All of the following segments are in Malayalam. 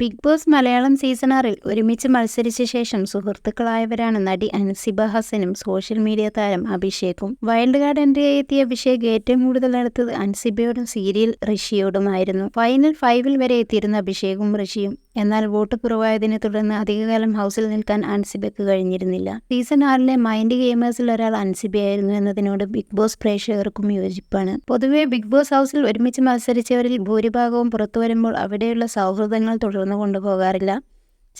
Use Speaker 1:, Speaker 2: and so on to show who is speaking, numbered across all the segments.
Speaker 1: ബിഗ് ബോസ് മലയാളം സീസൺ ആറിൽ ഒരുമിച്ച് മത്സരിച്ച ശേഷം സുഹൃത്തുക്കളായവരാണ് നടി അൻസിബ ഹസനും സോഷ്യൽ മീഡിയ താരം അഭിഷേകും. വൈൽഡ് കാർഡ് എൻട്രിയായി എത്തിയ അഭിഷേക് ഏറ്റവും കൂടുതൽ അടുത്തത് അൻസിബയോടും സീരിയൽ ഋഷിയോടുമായിരുന്നു. ഫൈനൽ ഫൈവിൽ വരെ എത്തിയിരുന്ന അഭിഷേകും ഋഷിയും എന്നാൽ വോട്ട് കുറവായതിനെ തുടർന്ന് അധികകാലം ഹൗസിൽ നിൽക്കാൻ അൻസിബയ്ക്ക് കഴിഞ്ഞിരുന്നില്ല. സീസൺ ആറിലെ മൈൻഡ് ഗെയിമേഴ്സിൽ ഒരാൾ അൻസിബയായിരുന്നു എന്നതിനോട് ബിഗ് ബോസ് പ്രേക്ഷകർക്കും യോജിപ്പാണ്. പൊതുവെ ബിഗ് ബോസ് ഹൗസിൽ ഒരുമിച്ച് മത്സരിച്ചവരിൽ ഭൂരിഭാഗവും പുറത്തു വരുമ്പോൾ അവിടെയുള്ള സൗഹൃദങ്ങൾ തുടർന്നു കൊണ്ടുപോകാറില്ല.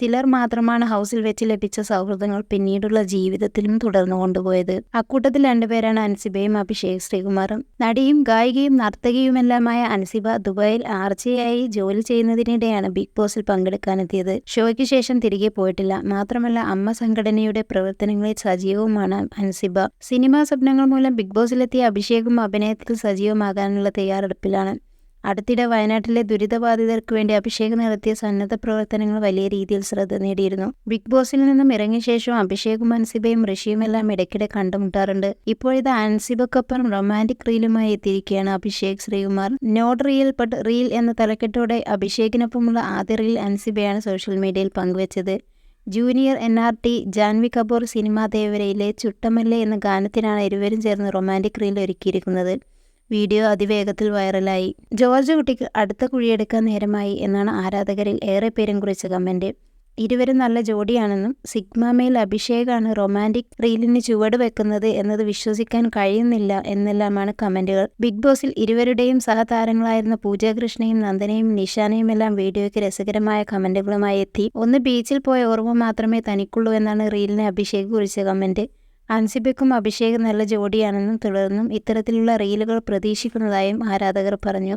Speaker 1: ചിലർ മാത്രമാണ് ഹൗസിൽ വെച്ച് ലഭിച്ച സൗഹൃദങ്ങൾ പിന്നീടുള്ള ജീവിതത്തിലും തുടർന്നു കൊണ്ടുപോയത്. അക്കൂട്ടത്തിൽ രണ്ടുപേരാണ് അൻസിബയും അഭിഷേക് ശ്രീകുമാറും. നടിയും ഗായികയും നർത്തകിയുമെല്ലാമായ അൻസിബ ദുബായിൽ ആർച്ചയായി ജോലി ചെയ്യുന്നതിനിടെയാണ് ബിഗ് ബോസിൽ പങ്കെടുക്കാനെത്തിയത്. ഷോയ്ക്ക് ശേഷം തിരികെ പോയിട്ടില്ല. മാത്രമല്ല അമ്മ സംഘടനയുടെ പ്രവർത്തനങ്ങളിൽ സജീവവുമാണ് അൻസിബ. സിനിമാ സ്വപ്നങ്ങൾ മൂലം ബിഗ് ബോസിലെത്തിയ അഭിഷേകും അഭിനയത്തിൽ സജീവമാകാനുള്ള തയ്യാറെടുപ്പിലാണ്. അടുത്തിടെ വയനാട്ടിലെ ദുരിതബാധിതർക്ക് വേണ്ടി അഭിഷേക് നടത്തിയ സന്നദ്ധ പ്രവർത്തനങ്ങൾ വലിയ രീതിയിൽ ശ്രദ്ധ നേടിയിരുന്നു. ബിഗ് ബോസിൽ നിന്നും ഇറങ്ങിയ ശേഷം അഭിഷേകും അൻസിബയും ഋഷിയുമെല്ലാം ഇടയ്ക്കിടെ കണ്ടുമുട്ടാറുണ്ട്. ഇപ്പോഴിത് അൻസിബക്കൊപ്പം റൊമാന്റിക് റീലുമായി എത്തിയിരിക്കുകയാണ് Abhishek Sreekumar. Not real but reel എന്ന തലക്കെട്ടോടെ അഭിഷേകിനൊപ്പമുള്ള ആദ്യ റീൽ അൻസിബയാണ് സോഷ്യൽ മീഡിയയിൽ പങ്കുവച്ചത്. Junior N R T Janhvi Kapoor cinema ദേവരയിലെ ചുട്ടമല്ലേ എന്ന ഗാനത്തിനാണ് ഇരുവരും ചേർന്ന് റൊമാന്റിക് റീൽ ഒരുക്കിയിരിക്കുന്നത്. വീഡിയോ അതിവേഗത്തിൽ വൈറലായി. ജോർജ് കുട്ടിക്ക് അടുത്ത കുഴിയെടുക്കാൻ നേരമായി എന്നാണ് ആരാധകരിൽ ഏറെ പേരും കുറിച്ച കമന്റ്. ഇരുവരും നല്ല ജോഡിയാണെന്നും സിഗ്മ സിഗ്മമേൽ അഭിഷേകാണ് റൊമാന്റിക് റീലിന് ചുവട് വെക്കുന്നത് എന്നത് വിശ്വസിക്കാൻ കഴിയുന്നില്ല എന്നെല്ലാമാണ് കമന്റുകൾ ബിഗ് ബോസിൽ ഇരുവരുടെയും സഹതാരങ്ങളായിരുന്ന പൂജാകൃഷ്ണയും നന്ദനയും നിഷാനയും എല്ലാം വീഡിയോയ്ക്ക് രസകരമായ കമന്റുകളുമായി എത്തി. ഒന്ന് ബീച്ചിൽ പോയ ഓർമ്മ മാത്രമേ തനിക്കുള്ളൂ എന്നാണ് റീലിനെ അഭിഷേക് കുറിച്ച കമന്റ്. അൻസിബയ്ക്കും അഭിഷേക് നല്ല ജോഡിയാണെന്നും തുടർന്നും ഇത്തരത്തിലുള്ള റീലുകൾ പ്രതീക്ഷിക്കുന്നതായും ആരാധകർ പറഞ്ഞു.